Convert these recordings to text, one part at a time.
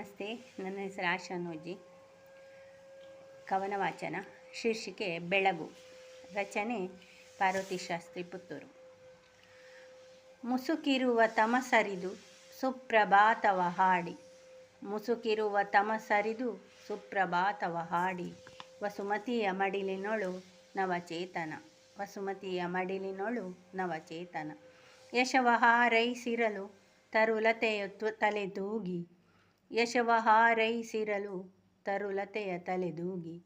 ನಮಸ್ತೆ, ನನ್ನ ಹೆಸರು ಆಶಾ ನೋಜಿ ಕವನ ವಾಚನ ಶೀರ್ಷಿಕೆ ಬೆಳಗು. ರಚನೆ ಪಾರ್ವತಿ ಶಾಸ್ತ್ರಿ ಪುತ್ತೂರು. ಮುಸುಕಿರುವ ತಮಸರಿದು ಸುಪ್ರಭಾತವ ಹಾಡಿ. ಮುಸುಕಿರುವ ತಮಸರಿದು ಸುಪ್ರಭಾತವ ಹಾಡಿ. ವಸುಮತಿಯ ಮಡಿಲಿನೊಳು ನವಚೇತನ. ವಸುಮತಿಯ ಮಡಿಲಿನೊಳು ನವಚೇತನ. ಯಶವ ಹಾರೈಸಿರಲು ತರುಲತೆಯ ತಲೆ ತಲೆದೂಗಿ ಯಶವ ಹಾರೈಸಿರಲು ತರುಲತೆಯ ತಲೆದೂಗಿ,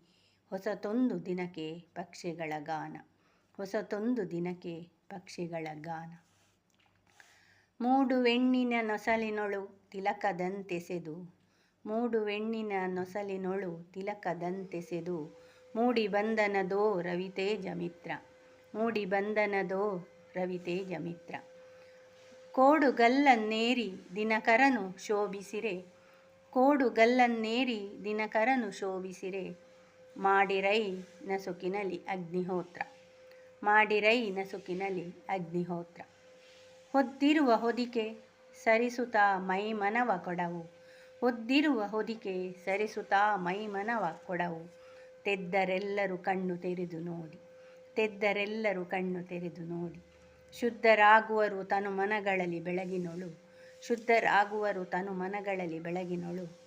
ಹೊಸತೊಂದು ದಿನಕ್ಕೆ ಪಕ್ಷಿಗಳ ಗಾನ, ಹೊಸತೊಂದು ದಿನಕ್ಕೆ ಪಕ್ಷಿಗಳ ಗಾನ. ಮೂಡುವೆಣ್ಣಿನ ನೊಸಲಿನೊಳು ತಿಲಕದಂತೆಸೆದು ಮೂಡುವೆಣ್ಣಿನ ನೊಸಲಿನೊಳು ತಿಲಕದಂತೆಸೆದು ಮೂಡಿ ಬಂದನದೋ ರವಿತೇಜ ಮಿತ್ರ ಮೂಡಿ ಬಂದನದೋ ರವಿತೇಜ ಮಿತ್ರ. ಕೋಡುಗಲ್ಲನ್ನೇರಿ ದಿನಕರನು ಶೋಭಿಸಿರೆ ಕೋಡುಗಲ್ಲನ್ನೇರಿ ದಿನಕರನು ಶೋಭಿಸಿರೆ. ಮಾಡಿರೈ ನಸುಕಿನಲಿ ಅಗ್ನಿಹೋತ್ರ. ಮಾಡಿರೈ ನಸುಕಿನಲಿ ಅಗ್ನಿಹೋತ್ರ. ಹೊದ್ದಿರುವ ಹೊದಿಕೆ ಸರಿಸುತ್ತಾ ಮೈಮನವ ಕೊಡವು. ಹೊದ್ದಿರುವ ಹೊದಿಕೆ ಸರಿಸುತ್ತಾ ಮೈಮನವ ಕೊಡವು. ತೆದ್ದರೆಲ್ಲರೂ ಕಣ್ಣು ತೆರೆದು ನೋಡಿ. ತೆದ್ದರೆಲ್ಲರೂ ಕಣ್ಣು ತೆರೆದು ನೋಡಿ. ಶುದ್ಧರಾಗುವರು ತನು ಮನಗಳಲ್ಲಿ ಬೆಳಗಿನೊಳು. ಶುದ್ಧರಾಗುವರು ತನು ಮನಗಳಲ್ಲಿ ಬೆಳಗಿನೊಳು.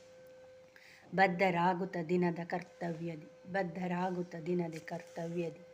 ಬದ್ಧರಾಗುತ್ತ ದಿನದ ಕರ್ತವ್ಯದಿ ಬದ್ಧರಾಗುತ್ತ ದಿನದ ಕರ್ತವ್ಯದಿ.